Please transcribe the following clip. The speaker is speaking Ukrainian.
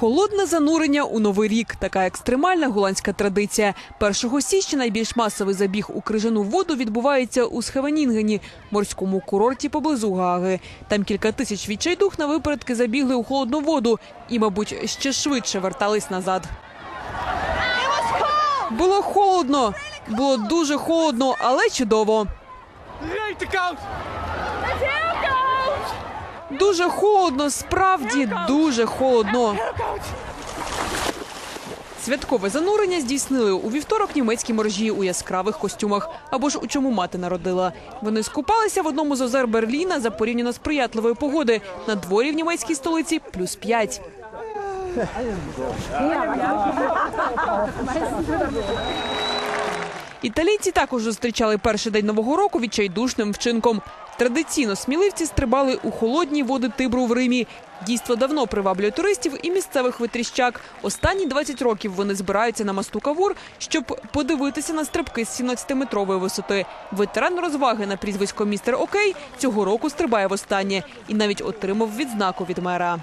Холодне занурення у новий рік така екстремальна голландська традиція. 1 січня найбільш масовий забіг у крижану воду відбувається у Схевенінгені, морському курорті поблизу Гаги. Там кілька тисяч відчайдух на випередки забігли у холодну воду і, мабуть, ще швидше вертались назад. Було холодно, було дуже холодно, але чудово. Дуже холодно, справді дуже холодно. Святкове занурення здійснили у вівторок німецькі моржі у яскравих костюмах або ж у чому мати народила. Вони скупалися в одному з озер Берліна за порівняно сприятливої погоди. На дворі в німецькій столиці плюс п'ять. Італійці також зустрічали перший день нового року відчайдушним вчинком. Традиційно сміливці стрибали у холодні води Тибру в Римі. Дійство давно приваблює туристів і місцевих витріщак. Останні 20 років вони збираються на мосту Кавур, щоб подивитися на стрибки з 17-метрової висоти. Ветеран розваги на прізвисько містер Окей цього року стрибає востаннє і навіть отримав відзнаку від мера.